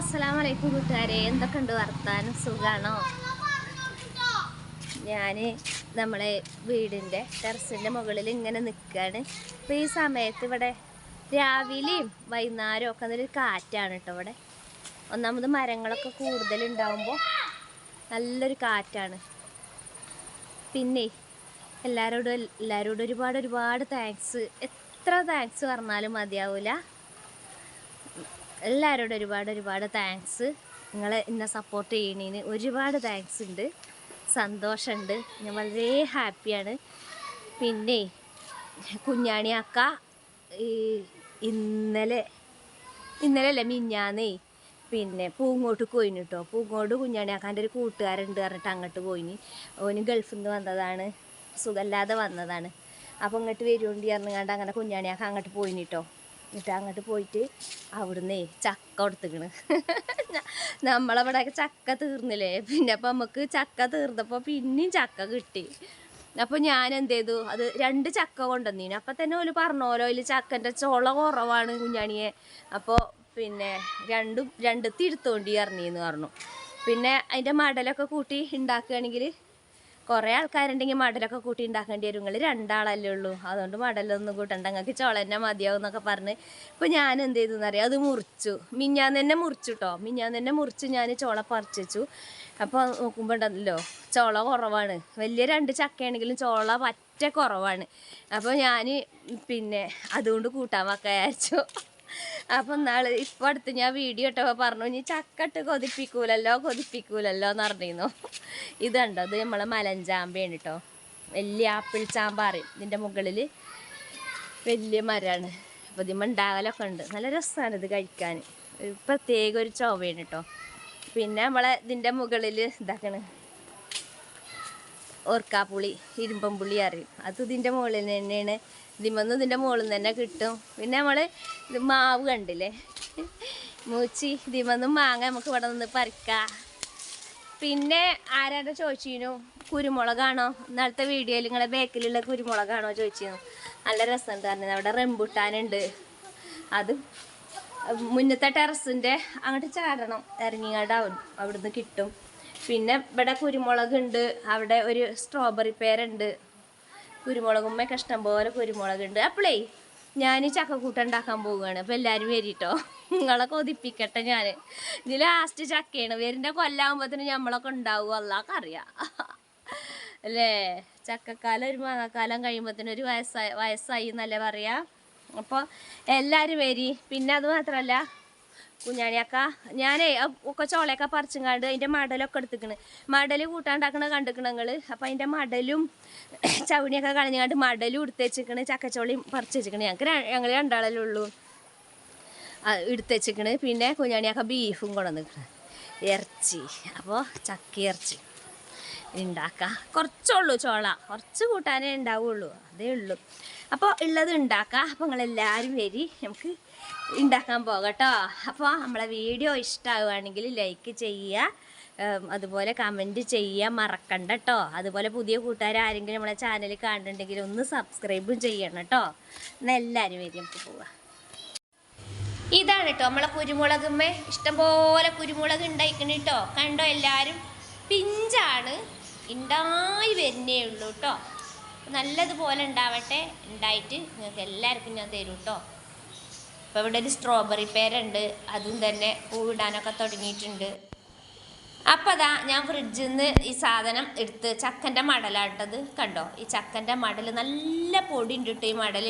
അസ്സലാം വലൈക്കും കൂട്ടുകാരെ. എന്തൊക്കെയുണ്ട് വർത്താനം? സുഖാണോ? ഞാൻ നമ്മളെ വീടിന്റെ ടെറസിന്റെ മുകളിൽ ഇങ്ങനെ നിൽക്കുകയാണ് അപ്പോൾ ഈ സമയത്ത് ഇവിടെ രാവിലെയും വൈകുന്നേരവും ഒക്കെ നല്ലൊരു കാറ്റാണ് കേട്ടോ ഇവിടെ. ഒന്നാമത് മരങ്ങളൊക്കെ കൂടുതലുണ്ടാവുമ്പോൾ നല്ലൊരു കാറ്റാണ്. പിന്നെ എല്ലാവരോടും എല്ലാവരോടും ഒരുപാട് ഒരുപാട് താങ്ക്സ് എത്ര താങ്ക്സ് പറഞ്ഞാലും മതിയാവില്ല എല്ലാവരോടും ഒരുപാട് ഒരുപാട് താങ്ക്സ് നിങ്ങൾ എന്നെ സപ്പോർട്ട് ചെയ്യണേന് ഒരുപാട് താങ്ക്സ് ഉണ്ട്. സന്തോഷമുണ്ട് ഞാൻ വളരെ ഹാപ്പിയാണ് പിന്നെ കുഞ്ഞാണി അക്ക ഈ ഇന്നലെ ഇന്നലെ അല്ല മിഞ്ഞാന്നേ? പിന്നെ പൂങ്ങോട്ട് പോയിന് കേട്ടോ പൂങ്ങോട് കുഞ്ഞാണി അക്കാന്റെ ഒരു കൂട്ടുകാരുണ്ട് പറഞ്ഞിട്ട് അങ്ങോട്ട് പോയിന്. ഓന് ഗൾഫിൽ നിന്ന് വന്നതാണ്. സുഖമില്ലാതെ വന്നതാണ്. അപ്പോൾ ഇങ്ങോട്ട് വരുകൊണ്ട് പറഞ്ഞാണ്ട് അങ്ങനെ കുഞ്ഞാണി കുഞ്ഞാണിയാക്ക അങ്ങോട്ട് പോയിന് കേട്ടോ എന്നിട്ട് അങ്ങോട്ട് പോയിട്ട് അവിടുന്ന് ചക്ക കൊടുത്തിക്കണ്. നമ്മളവിടെ ചക്ക തീർന്നില്ലേ? പിന്നെ അപ്പം നമുക്ക് ചക്ക തീർന്നപ്പോൾ പിന്നെയും ചക്ക കിട്ടി. അപ്പോൾ ഞാൻ എന്ത് ചെയ്തു? അത് രണ്ട് ചക്ക കൊണ്ടുവന്നീന്. അപ്പം തന്നെ ഓൽ പറഞ്ഞോലോ അതിൽ ചക്കന്റെ ചോള കുറവാണ് കുഞ്ഞാണിയെ. അപ്പോൾ പിന്നെ രണ്ടും രണ്ട് തിരുത്തോണ്ടി ഇറങ്ങിയെന്ന് പറഞ്ഞു. പിന്നെ അതിന്റെ മടലൊക്കെ കൂട്ടി ഉണ്ടാക്കുകയാണെങ്കിൽ കുറേ ആൾക്കാരുണ്ടെങ്കിൽ മടലൊക്കെ കൂട്ടി ഉണ്ടാക്കേണ്ടി വരും. നിങ്ങൾ രണ്ടാളല്ലേ ഉള്ളൂ. അതുകൊണ്ട് മടലൊന്നും കൂട്ടണ്ട. നിങ്ങൾക്ക് ചോള തന്നെ മതിയാവും എന്നൊക്കെ പറഞ്ഞ് ഇപ്പോൾ ഞാൻ എന്ത് ചെയ്തു എന്നറിയാം? അത് മുറിച്ചു. മിഞ്ഞാൻ തന്നെ മുറിച്ചു കേട്ടോ മിഞ്ഞാൻ തന്നെ മുറിച്ച് ഞാൻ ചോള പറിച്ചു അപ്പോൾ നോക്കുമ്പോൾ ഉണ്ടല്ലോ ചോള കുറവാണ്. വലിയ രണ്ട് ചക്കയാണെങ്കിലും ചോള പറ്റ കുറവാണ്. അപ്പോൾ ഞാൻ പിന്നെ അതുകൊണ്ട് കൂട്ടാൻ വെക്കാൻ വിചാരിച്ചു. അപ്പം നാൾ ഇപ്പം അടുത്ത് ഞാൻ വീഡിയോ ഇട്ടപ്പോൾ പറഞ്ഞു ഇനി ചക്കട്ട് കൊതിപ്പിക്കൂലല്ലോ കൊതിപ്പിക്കൂലല്ലോ എന്ന് പറഞ്ഞിരുന്നു. ഇത് കണ്ടോ? ഇത് നമ്മളെ മലഞ്ചാമ്പയാണ് കേട്ടോ വലിയ ആപ്പിൾ ചാമ്പ അറിയും ഇതിന്റെ മുകളിൽ വലിയ മരമാണ് അപ്പോൾ ഇതിമ്മ ഉണ്ടാകലൊക്കെ ഉണ്ട്. നല്ല രസമാണ് ഇത് കഴിക്കാൻ. പ്രത്യേക ഒരു ചോവയാണ് കേട്ടോ പിന്നെ നമ്മളെ ഇതിന്റെ മുകളിൽ ഇതാക്കണ്. ഓർക്കാപ്പുളി ഇരുമ്പം പുളി അറിയും. അത് ഇതിന്റെ മുകളിൽ തന്നെയാണ് ഇതിമന്ന് ഇതിന്റെ മുകളിൽ നിന്ന് തന്നെ കിട്ടും. പിന്നെ നമ്മൾ ഇത് മാവ് കണ്ടില്ലേ? മൂച്ചി ഇതിമൊന്നും മാങ്ങ നമുക്ക് ഇവിടെ നിന്ന് പറിക്കാം. പിന്നെ ആരാടെ ചോദിച്ചിരുന്നു കുരുമുളകാണോ? ഇന്നലത്തെ വീഡിയോയിൽ നിങ്ങളെ ബേക്കിലുള്ള കുരുമുളകാണോ ചോദിച്ചിരുന്നു നല്ല രസമുണ്ട് കാരണം അവിടെ റെമ്പുട്ടാനുണ്ട് അത് മുന്നത്തെ ടെറസിന്റെ അങ്ങോട്ട് ചാടണം. ഇറങ്ങിങ്ങാണ്ട് അവിടെ അവിടുന്ന് കിട്ടും. പിന്നെ ഇവിടെ കുരുമുളക് ഉണ്ട് അവിടെ ഒരു സ്ട്രോബെറി പേരുണ്ട് കുരുമുളകുമ്മയൊക്കെ ഇഷ്ടം പോലെ കുരുമുളക് ഉണ്ട്. അപ്പോളേ ഞാൻ ചക്കക്കൂട്ട ഉണ്ടാക്കാൻ പോവുകയാണ്. അപ്പോൾ എല്ലാവരും വരിട്ടോ? നിങ്ങളെ കൊതിപ്പിക്കട്ടെ ഞാൻ ഇനി ലാസ്റ്റ് ചക്കയാണ്. വരുന്ന കൊല്ലാകുമ്പോഴത്തേന് നമ്മളൊക്കെ ഉണ്ടാവും. അല്ലാക്കെ അറിയാം. അല്ലേ? ചക്കക്കാലം ഒരു മാങ്ങാക്കാലം കഴിയുമ്പോഴത്തേന് ഒരു വയസ്സായി വയസ്സായി എന്നല്ലേ പറയാം? അപ്പോൾ എല്ലാവരും വരി. പിന്നെ അത് മാത്രമല്ല കുഞ്ഞാണിയക്ക ഞാനേ ഒക്കെ ചോളയൊക്കെ പറിച്ചങ്ങാണ്ട് അതിന്റെ മടലൊക്കെ എടുത്തിക്കണ്. മടൽ കൂട്ടാണ്ടാക്കണ കണ്ടിക്കണ നിങ്ങൾ അപ്പം അതിന്റെ മടലും ചവിണിയൊക്കെ കളഞ്ഞങ്ങാണ്ട് മടലും എടുത്ത് വെച്ചിക്കണ് ചക്കച്ചോളിയും പറിച്ച് വെച്ചിക്കണ്. ഞങ്ങൾക്ക് ഞങ്ങൾ രണ്ടാളല്ലേ ഉള്ളൂ. എടുത്ത് വെച്ചിക്കണ്. പിന്നെ കുഞ്ഞാണിയൊക്കെ ബീഫും കൊണ്ടുവന്നിക്കണ്. ഇറച്ചി. അപ്പോൾ ചക്ക ഇറച്ചി ഉണ്ടാക്കാം കുറച്ചുള്ളൂ ചോള. കുറച്ച് കൂട്ടാനേ ഉണ്ടാവുള്ളൂ അതേ ഉള്ളൂ. അപ്പോൾ ഉള്ളത് ഉണ്ടാക്കാം അപ്പോൾ നിങ്ങളെല്ലാവരും വരി. നമുക്ക് ഉണ്ടാക്കാൻ പോകട്ടോ അപ്പോൾ നമ്മളെ വീഡിയോ ഇഷ്ടമാവുകയാണെങ്കിൽ ലൈക്ക് ചെയ്യുക അതുപോലെ കമന്റ് ചെയ്യുക മറക്കണ്ട കേട്ടോ. അതുപോലെ പുതിയ കൂട്ടുകാർ ആരെങ്കിലും നമ്മളെ ചാനൽ കാണുന്നുണ്ടെങ്കിൽ ഒന്ന് സബ്സ്ക്രൈബും ചെയ്യണം കേട്ടോ. എന്നാൽ എല്ലാവരും വരും നമുക്ക് പോവാം ഇതാണ് കേട്ടോ നമ്മളെ കുരുമുളകുമ്മേ. ഇഷ്ടംപോലെ കുരുമുളക് ഉണ്ടായിക്കണ കേട്ടോ കണ്ടോ എല്ലാവരും പിഞ്ചാണ് ഉണ്ടായി വരുന്നേ ഉള്ളൂ കേട്ടോ നല്ലതുപോലെ ഉണ്ടാവട്ടെ. ഉണ്ടായിട്ട് നിങ്ങൾക്ക് എല്ലാവർക്കും ഞാൻ തരും കേട്ടോ ഇപ്പോൾ ഇവിടെ ഒരു സ്ട്രോബെറി പേരുണ്ട്. അതും തന്നെ പൂവിടാനൊക്കെ തുടങ്ങിയിട്ടുണ്ട്. അപ്പോൾ അതാ ഞാൻ ഫ്രിഡ്ജിൽ നിന്ന് ഈ സാധനം എടുത്ത് ചക്കന്റെ മടലാട്ടത് കണ്ടോ? ഈ ചക്കന്റെ മടൽ നല്ല പൊടി ഉണ്ട് കേട്ടോ ഈ മടൽ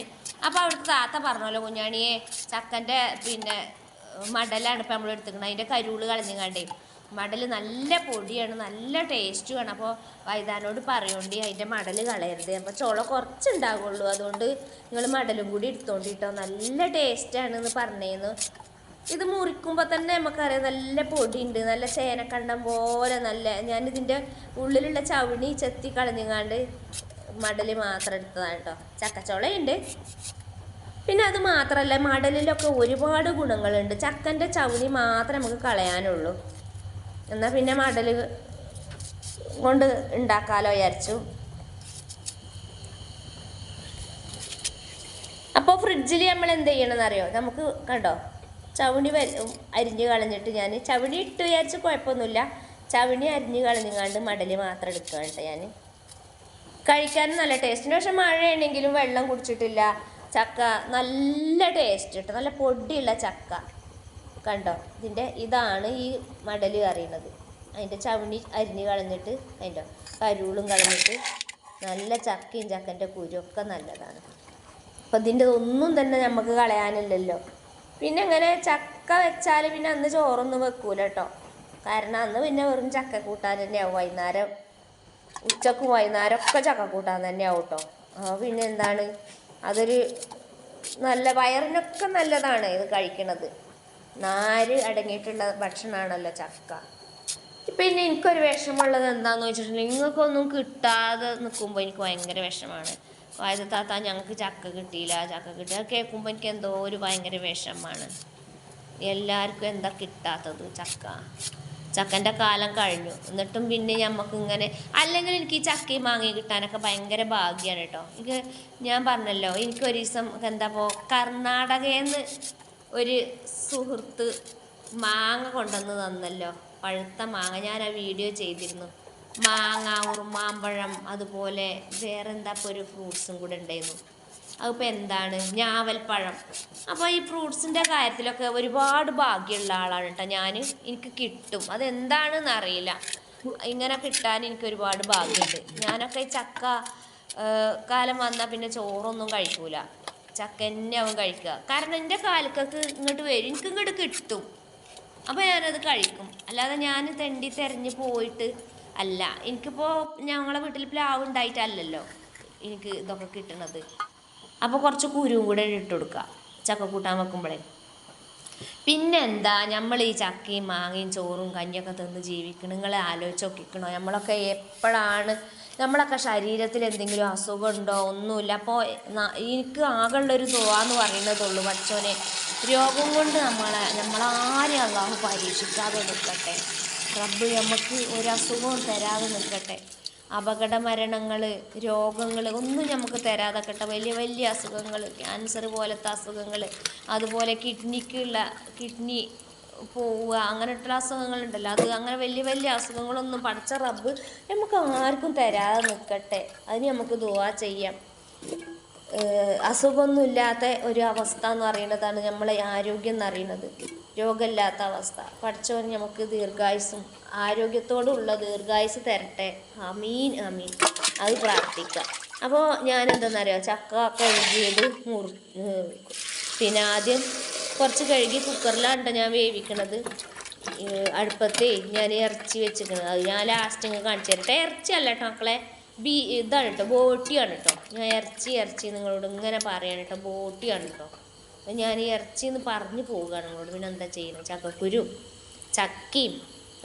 അപ്പോൾ അവിടുത്തെ താത്ത പറഞ്ഞല്ലോ കുഞ്ഞാണിയെ ചക്കന്റെ പിന്നെ മടലാണ് ഇപ്പം നമ്മൾ എടുത്തിരിക്കുന്നത് അതിന്റെ കരുൾ കളഞ്ഞങ്ങാണ്ടേ. മടൽ നല്ല പൊടിയാണ് നല്ല ടേസ്റ്റുമാണ് അപ്പോൾ വൈതാനോട് പറയുകൊണ്ട് അതിന്റെ മടൽ കളയരുത്. അപ്പോൾ ചോള കുറച്ചുണ്ടാകുള്ളൂ അതുകൊണ്ട് നിങ്ങൾ മടലും കൂടി എടുത്തോണ്ട് എടുത്തോണ്ടിട്ടോ. നല്ല ടേസ്റ്റാണ് എന്ന് പറഞ്ഞേന്ന്. ഇത് മുറിക്കുമ്പോൾ തന്നെ നമുക്കറിയാം നല്ല പൊടിയുണ്ട് നല്ല ചേനക്കണ്ടം പോലെ നല്ല ഞാനിതിന്റെ ഉള്ളിലുള്ള ചവിണി ചെത്തി കളഞ്ഞങ്ങാണ്ട് മടൽ മാത്രം എടുത്തതാണ് കേട്ടോ ചക്കച്ചോളയുണ്ട്. പിന്നെ അത് മാത്രമല്ല മടലിലൊക്കെ ഒരുപാട് ഗുണങ്ങളുണ്ട്. ചക്കന്റെ ചവിണി മാത്രമേ നമുക്ക് കളയാനുള്ളൂ. എന്നാൽ പിന്നെ മടൽ കൊണ്ട് ഉണ്ടാക്കാമല്ലോ വിചാരിച്ചു. അപ്പോൾ ഫ്രിഡ്ജിൽ നമ്മൾ എന്ത് ചെയ്യണമെന്ന് അറിയോ? നമുക്ക് കണ്ടോ? ചവിണി അരിഞ്ഞ് കളഞ്ഞിട്ട് ഞാൻ ചവിണി ഇട്ട് വിചാരിച്ച് കുഴപ്പമൊന്നുമില്ല. ചവിണി അരിഞ്ഞ് കളഞ്ഞുകൊണ്ട് മടൽ മാത്രം എടുക്കുക കേട്ടോ ഞാൻ കഴിക്കാനും നല്ല ടേസ്റ്റ് പക്ഷെ മഴയാണെങ്കിലും വെള്ളം കുടിച്ചിട്ടില്ല. ചക്ക നല്ല ടേസ്റ്റ് കേട്ടോ നല്ല പൊടിയുള്ള ചക്ക. കണ്ടോ? ഇതിന്റെ ഇതാണ് ഈ മടൽ അറിയണത് അതിന്റെ ചവണി അരിഞ്ഞ് കളഞ്ഞിട്ട് അതിന്റെ കരുളും കളഞ്ഞിട്ട് നല്ല ചക്കയും ചക്കന്റെ കുരുമൊക്കെ നല്ലതാണ്. അപ്പം ഇതിന്റെ ഒന്നും തന്നെ നമുക്ക് കളയാനില്ലല്ലോ. പിന്നെ ഇങ്ങനെ ചക്ക വെച്ചാൽ പിന്നെ അന്ന് ചോറൊന്നും വെക്കൂല കേട്ടോ കാരണം അന്ന് പിന്നെ വെറും ചക്ക കൂട്ടാൻ തന്നെയാവും വൈകുന്നേരം ഉച്ചക്കും വൈകുന്നേരം ഒക്കെ ചക്ക കൂട്ടാൻ തന്നെയാവും കേട്ടോ അപ്പോൾ പിന്നെ എന്താണ്? അതൊരു നല്ല വയറിനൊക്കെ നല്ലതാണ് ഇത് കഴിക്കണത്. നാര് അടങ്ങിയിട്ടുള്ള ഭക്ഷണമാണല്ലോ ചക്ക പിന്നെ എനിക്കൊരു വിഷമമുള്ളത് എന്താണെന്ന് വെച്ചിട്ടുണ്ടെങ്കിൽ നിങ്ങൾക്കൊന്നും കിട്ടാതെ നിൽക്കുമ്പോൾ എനിക്ക് ഭയങ്കര വിഷമാണ്. അതായത് താത്ത ഞങ്ങൾക്ക് ചക്ക കിട്ടിയില്ല ചക്ക കിട്ടില്ല കേൾക്കുമ്പോൾ എനിക്ക് എന്തോ ഒരു ഭയങ്കര വിഷമമാണ് എല്ലാവർക്കും എന്താ കിട്ടാത്തത് ചക്ക? ചക്കന്റെ കാലം കഴിഞ്ഞു. എന്നിട്ടും പിന്നെ നമുക്ക് ഇങ്ങനെ അല്ലെങ്കിൽ എനിക്ക് ഈ ചക്കയും മാങ്ങയും കിട്ടാനൊക്കെ ഭയങ്കര ഭാഗ്യമാണ് കേട്ടോ. എനിക്ക് ഞാൻ പറഞ്ഞല്ലോ എനിക്കൊരു ദിവസം എന്താ പോ കർണാടകയിൽ നിന്ന് ഒരു സുഹൃത്ത് മാങ്ങ കൊണ്ടുവന്ന് തന്നല്ലോ. പഴുത്ത മാങ്ങ. ഞാൻ ആ വീഡിയോ ചെയ്തിരുന്നു. മാങ്ങ ഉറുമാമ്പഴം അതുപോലെ വേറെ എന്താ ഇപ്പോൾ ഒരു ഫ്രൂട്ട്സും കൂടെ ഉണ്ടായിരുന്നു. അതിപ്പോൾ എന്താണ്? ഞാവൽപ്പഴം. അപ്പോൾ ഈ ഫ്രൂട്ട്സിന്റെ കാര്യത്തിലൊക്കെ ഒരുപാട് ഭാഗ്യമുള്ള ആളാണ് കേട്ടോ ഞാൻ എനിക്ക് കിട്ടും. അതെന്താണെന്ന് അറിയില്ല. ഇങ്ങനെ കിട്ടാൻ എനിക്ക് ഒരുപാട് ഭാഗ്യമുണ്ട്. ഞാനൊക്കെ ചക്ക കാലം വന്നാൽ പിന്നെ ചോറൊന്നും കഴിക്കൂല. ചക്ക തന്നെ അവൻ കഴിക്കുക. കാരണം എന്റെ കാലക്കൊക്കെ ഇങ്ങോട്ട് വരും. എനിക്ക് ഇങ്ങോട്ട് കിട്ടും. അപ്പോൾ ഞാനത് കഴിക്കും. അല്ലാതെ ഞാൻ തെണ്ടി തെരഞ്ഞ് പോയിട്ട് അല്ല. എനിക്കിപ്പോൾ ഞങ്ങളെ വീട്ടിൽ പ്ലാവ് ഉണ്ടായിട്ടല്ലല്ലോ എനിക്ക് ഇതൊക്കെ കിട്ടണത്. അപ്പോൾ കുറച്ച് കുരുവും കൂടെ ഇട്ട് കൊടുക്കുക. ചക്ക കൂട്ടാൻ വെക്കുമ്പോഴേ. പിന്നെന്താ? നമ്മൾ ഈ ചക്കയും മാങ്ങയും ചോറും കഞ്ഞിയൊക്കെ തിന്ന് ജീവിക്കണം. നിങ്ങൾ ആലോചിച്ച് നോക്കിക്കണോ? നമ്മളൊക്കെ എപ്പോഴാണ് നമ്മളൊക്കെ ശരീരത്തിൽ എന്തെങ്കിലും അസുഖമുണ്ടോ? ഒന്നുമില്ല. അപ്പോൾ എനിക്ക് ആകെയുള്ളൊരു ദുവാന്ന് പറയുന്നതുള്ളൂ. പച്ചോനെ രോഗം കൊണ്ട് നമ്മളെ നമ്മളാരെയും അള്ളാഹു പരീക്ഷിക്കാതെ നിൽക്കട്ടെ. റബ്ബ് നമുക്ക് ഒരു അസുഖവും തരാതെ നിൽക്കട്ടെ. അപകട മരണങ്ങൾ രോഗങ്ങൾ ഒന്നും നമുക്ക് തരാതെ കേട്ടോ വലിയ വലിയ അസുഖങ്ങൾ ക്യാൻസർ പോലത്തെ അസുഖങ്ങൾ അതുപോലെ കിഡ്നിക്കുള്ള കിഡ്നി പോവുക അങ്ങനെയുള്ള അസുഖങ്ങളുണ്ടല്ലോ. അത് അങ്ങനെ വലിയ വലിയ അസുഖങ്ങളൊന്നും പഠിച്ച റബ്ബ് നമുക്ക് ആർക്കും തരാതെ നിൽക്കട്ടെ അതിന് നമുക്ക് ദുവാ ചെയ്യാം. അസുഖമൊന്നുമില്ലാത്ത ഒരു അവസ്ഥ എന്ന് പറയുന്നതാണ് നമ്മളെ ആരോഗ്യം എന്ന് അറിയുന്നത് രോഗമില്ലാത്ത അവസ്ഥ. പഠിച്ചവൻ നമുക്ക് ദീർഘായുസും ആരോഗ്യത്തോടുള്ള ദീർഘായുസ് തരട്ടെ. അമീൻ അമീൻ അത് പ്രാർത്ഥിക്കാം അപ്പോൾ ഞാൻ എന്താണെന്നറിയാം ചക്ക കഴുകിയത് മുറി പിന്നെ ആദ്യം കുറച്ച് കഴുകി കുക്കറിലാണ് ഞാൻ വേവിക്കണത്. അടുപ്പത്തേ ഞാൻ ഇറച്ചി വെച്ചിരിക്കുന്നത്. അത് ഞാൻ ലാസ്റ്റ് കാണിച്ചു തരട്ടെ ഇറച്ചി അല്ല കേട്ടോ മക്കളെ. ബീ ഇതാണ് കേട്ടോ ബോട്ടിയാണ് കേട്ടോ ഞാൻ ഇറച്ചി ഇറച്ചി നിങ്ങളോട് ഇങ്ങനെ പറയാണ് കേട്ടോ ബോട്ടിയാണ് കേട്ടോ അപ്പം ഞാൻ ഈ ഇറച്ചി എന്ന് പറഞ്ഞു പോവുകയാണ് നിങ്ങളോട്. പിന്നെ എന്താ ചെയ്യുന്നത്? ചക്കക്കുരു ചക്കയും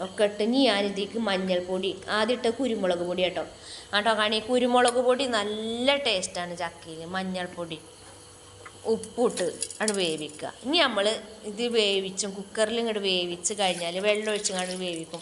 ഒക്കെ ഇട്ട് ഇനി ഞാനിതേക്ക് മഞ്ഞൾപ്പൊടി ആദ്യം ഇട്ട കുരുമുളക് പൊടി കേട്ടോ. കേട്ടോ കാണി കുരുമുളക് പൊടി നല്ല ടേസ്റ്റാണ് ചക്കയിൽ മഞ്ഞൾപ്പൊടി ഉപ്പിട്ട് ആണ് വേവിക്കുക. ഇനി നമ്മൾ ഇത് വേവിച്ചും കുക്കറിൽ ഇങ്ങോട്ട് വേവിച്ച് കഴിഞ്ഞാൽ വെള്ളം ഇങ്ങോട്ട് വേവിക്കും.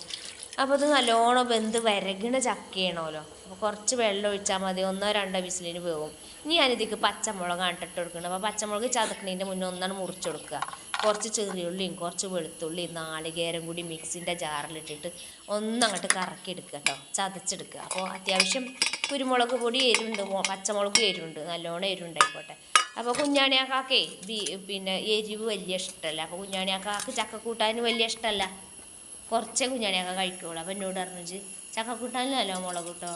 അപ്പോൾ ഇത് നല്ലോണം വെന്ത് വരകണ ചക്കയാണല്ലോ അപ്പോൾ കുറച്ച് വെള്ളം ഒഴിച്ചാൽ മതി. ഒന്നോ രണ്ടോ വിസിലിന് വേവും ഇനി ഞാനിതിക്ക് പച്ചമുളകാണ് ഇട്ടിട്ട് കൊടുക്കുന്നത് അപ്പോൾ പച്ചമുളക് ചതക്കണതിന്റെ മുന്നേ ഒന്നാണ് മുറിച്ച് കൊടുക്കുക. കുറച്ച് ചെറിയുള്ളിയും കുറച്ച് വെളുത്തുള്ളിയും നാളികേരം കൂടി മിക്സിന്റെ ജാറിലിട്ടിട്ട് ഒന്നങ്ങോട്ട് കറക്കി എടുക്കുക കേട്ടോ. ചതച്ചെടുക്കുക. അപ്പോൾ അത്യാവശ്യം കുരുമുളക് പൊടി എരിവുണ്ട്. മോ- പച്ചമുളക് എരിവുണ്ട്. നല്ലോണം എരിവുണ്ടായിക്കോട്ടെ. അപ്പോൾ കുഞ്ഞാണിയാക്കാക്കേ പിന്നെ എരിവ് വലിയ ഇഷ്ടമല്ല അപ്പോൾ കുഞ്ഞാണിയാക്കാക്ക് ചക്കക്കൂട്ടാൻ വലിയ ഇഷ്ടമല്ല കുറച്ചേ കുഞ്ഞാണിയൊക്കെ കഴിക്കുകയുള്ളൂ അപ്പം എന്നോട് പറഞ്ഞു ചക്കക്കൂട്ടാനല്ലോ നല്ല മുളക് കിട്ടോ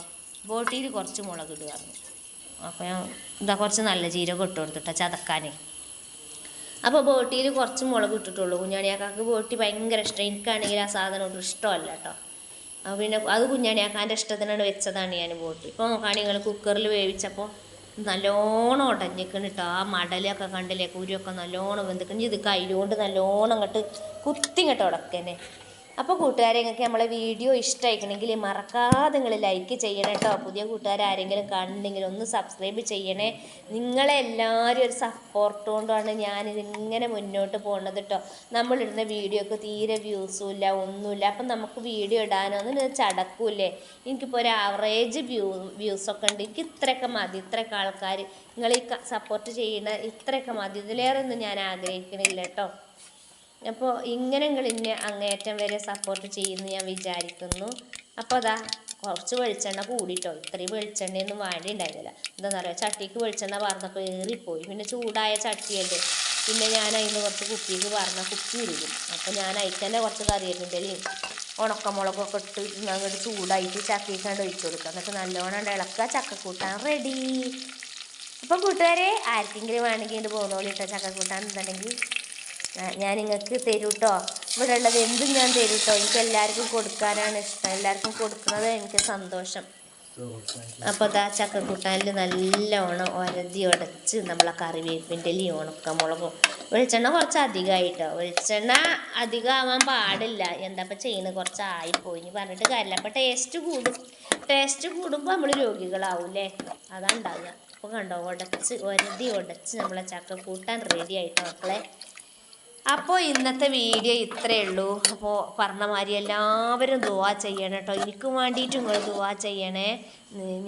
ബോട്ടിയിൽ കുറച്ച് മുളക് ഇട്ട് പറഞ്ഞു. അപ്പോൾ ഞാൻ ഇതാ കുറച്ച് നല്ല ജീരകം ഇട്ട് കൊടുത്തിട്ടോ ചതക്കാനേ. അപ്പോൾ ബോട്ടിയിൽ കുറച്ച് മുളക് ഇട്ടിട്ടുള്ളൂ. കുഞ്ഞാണിയാക്കാക്ക് ബോട്ടി ഭയങ്കര ഇഷ്ടം. എനിക്കാണെങ്കിൽ ആ സാധനം ഒരു ഇഷ്ടമല്ല കേട്ടോ. അപ്പോൾ പിന്നെ അത് കുഞ്ഞാണിയാക്കാന്റെ ഇഷ്ടത്തിനാണ് വെച്ചതാണ് ഞാൻ ബോട്ടി. ഇപ്പോൾ നോക്കുകയാണെങ്കിൽ നിങ്ങൾ കുക്കറിൽ വേവിച്ചപ്പോൾ നല്ലോണം ഉടഞ്ഞിക്കണം കേട്ടോ ആ മടലൊക്കെ കണ്ടില്ലേ കുരുവൊക്കെ നല്ലോണം വെന്തിക്കണം. ഇത് കയ്യിലുകൊണ്ട് നല്ലോണം അങ്ങോട്ട് കുത്തി ഇങ്ങോട്ട് ഉടക്കന്നെ അപ്പോൾ കൂട്ടുകാരെ നിങ്ങൾക്ക് നമ്മളെ വീഡിയോ ഇഷ്ടമായിക്കണമെങ്കിൽ മറക്കാതെ നിങ്ങൾ ലൈക്ക് ചെയ്യണം കേട്ടോ പുതിയ കൂട്ടുകാർ ആരെങ്കിലും കണ്ടെങ്കിൽ ഒന്ന് സബ്സ്ക്രൈബ് ചെയ്യണേ. നിങ്ങളെല്ലാവരും ഒരു സപ്പോർട്ട് കൊണ്ടാണ് ഞാനിതിങ്ങനെ മുന്നോട്ട് പോകുന്നത് കേട്ടോ നമ്മളിടുന്ന വീഡിയോക്ക് തീരെ വ്യൂസും ഇല്ല ഒന്നുമില്ല അപ്പം നമുക്ക് വീഡിയോ ഇടാനൊന്നും ഇത് ചടക്കൂലേ എനിക്കിപ്പോൾ ഒരു ആവറേജ് വ്യൂ വ്യൂസൊക്കെ ഉണ്ട്. എനിക്ക് ഇത്രയൊക്കെ മതി ഇത്രയൊക്കെ ആൾക്കാർ നിങ്ങൾ ഈ സപ്പോർട്ട് ചെയ്യുന്ന ഇത്രയൊക്കെ മതി. ഇതിലേറെ ഒന്നും ഞാൻ ആഗ്രഹിക്കണില്ല കേട്ടോ അപ്പോൾ ഇങ്ങനെ നിങ്ങൾ ഇന്നെ അങ്ങേറ്റം വരെ സപ്പോർട്ട് ചെയ്യുമെന്ന് ഞാൻ വിചാരിക്കുന്നു. അപ്പോൾ അതാ കുറച്ച് വെളിച്ചെണ്ണ കൂടിട്ടോ. ഇത്രയും വെളിച്ചെണ്ണയൊന്നും വേണ്ടി ഉണ്ടായിരുന്നില്ല എന്താണെന്ന് അറിയാം ചട്ടിക്ക് വെളിച്ചെണ്ണ പറഞ്ഞപ്പോൾ ഏറിപ്പോയി. പിന്നെ ചൂടായ ചട്ടിയല്ലേ. പിന്നെ ഞാൻ അതിന് കുറച്ച് കുപ്പിക്ക് പറഞ്ഞ കുപ്പി ഉരുകും. അപ്പോൾ ഞാൻ അതിൽ തന്നെ കുറച്ച് കറിവേപ്പിന്റെലയും ഉണക്കമുളകൊക്കെ ഇട്ട് അങ്ങോട്ട് ചൂടായിട്ട് ചക്കിക്കാണ്ട് ഒഴിച്ചു കൊടുക്കുക. എന്നിട്ട് നല്ലോണം ഇളക്കുക. ചക്കക്കൂട്ടാൻ റെഡി അപ്പം കൂട്ടുകാരെ ആർക്കെങ്കിലും വേണമെങ്കിൽ ഇത് പോകുന്നോളി ഇട്ടോ ചക്കക്കൂട്ടാൻ. എന്നുണ്ടെങ്കിൽ ഞാൻ നിങ്ങൾക്ക് തരൂട്ടോ. ഇവിടെ ഉള്ളത് എന്തും ഞാൻ തരൂട്ടോ. എനിക്ക് എല്ലാവർക്കും കൊടുക്കാനാണ് ഇഷ്ടം. എല്ലാവർക്കും കൊടുക്കുന്നത് എനിക്ക് സന്തോഷം. അപ്പോൾ ദാ ചക്കക്കൂട്ടാനിൽ നല്ലോണം ഒരതി ഉടച്ച് നമ്മളെ കറിവേപ്പിന്റെ ഇലയും ഉണക്കമുളകും. വെളിച്ചെണ്ണ കുറച്ച് അധികമായിട്ടോ വെളിച്ചെണ്ണ അധികമാവാൻ പാടില്ല. എന്താ ഇപ്പം ചെയ്യുന്നത് കുറച്ച് ആയിപ്പോയി ഇനി പറഞ്ഞിട്ട് കാര്യമില്ല. അപ്പോൾ ടേസ്റ്റ് കൂടും. ടേസ്റ്റ് കൂടുമ്പോൾ നമ്മൾ രോഗികളാവൂലേ അതാ ഉണ്ടാകുക അപ്പോൾ കണ്ടോ? ഉടച്ച് ഒരതി ഉടച്ച് നമ്മളെ ചക്കക്കൂട്ടാൻ റെഡി ആയിട്ടോ മക്കളെ. അപ്പോൾ ഇന്നത്തെ വീഡിയോ ഇത്രയേ ഉള്ളൂ. അപ്പോൾ പറഞ്ഞ മാതിരി എല്ലാവരും ദുവാ ചെയ്യണം കേട്ടോ എനിക്ക് വേണ്ടിയിട്ട് നിങ്ങൾ ദുവാ ചെയ്യണേ.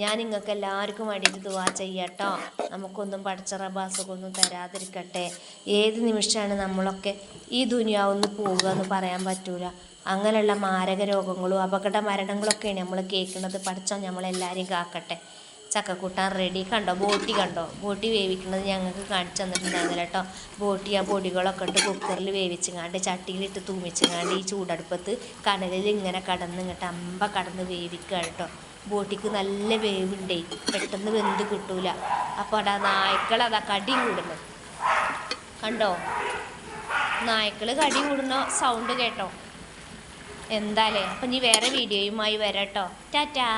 ഞാൻ നിങ്ങൾക്ക് എല്ലാവർക്കും വേണ്ടിയിട്ട് ദുവാ ചെയ്യാട്ടോ നമുക്കൊന്നും പഠിച്ച റബാസുകൊന്നും തരാതിരിക്കട്ടെ. ഏത് നിമിഷമാണ് നമ്മളൊക്കെ ഈ ദുനിയാവൊന്ന് പോവുക എന്ന് പറയാൻ പറ്റൂല. അങ്ങനെയുള്ള മാരക രോഗങ്ങളും അപകട മരണങ്ങളൊക്കെയാണ് നമ്മൾ കേൾക്കുന്നത്. പഠിച്ചാൽ നമ്മളെല്ലാവരെയും കാക്കട്ടെ. ചക്കക്കൂട്ടാൻ റെഡി കണ്ടോ? ബോട്ടി കണ്ടോ? ബോട്ടി വേവിക്കുന്നത് ഞങ്ങൾക്ക് കാണിച്ചു തന്നിട്ടുണ്ടായിരുന്നില്ല കേട്ടോ. ബോട്ടി ആ പൊടികളൊക്കെ ഇട്ട് കുക്കറിൽ വേവിച്ചങ്ങാണ്ട് ചട്ടിയിലിട്ട് തൂമിച്ചങ്ങാണ്ട് ഈ ചൂടടുപ്പത്ത് കനലിൽ ഇങ്ങനെ കടന്ന് ഇങ്ങോട്ട് അമ്പ കടന്ന് വേവിക്കുക കേട്ടോ. ബോട്ടിക്ക് നല്ല വേവുണ്ടേ. പെട്ടെന്ന് വെന്ത് കിട്ടൂല. അപ്പോൾ അതാ നായ്ക്കൾ അതാ കടി കൂടുന്നു. കണ്ടോ? നായ്ക്കൾ കടി കൂടുന്ന സൗണ്ട് കേട്ടോ. എന്താലേ? അപ്പം ഇനി വേറെ വീഡിയോയുമായി വരാം കേട്ടോ ടാറ്റാ.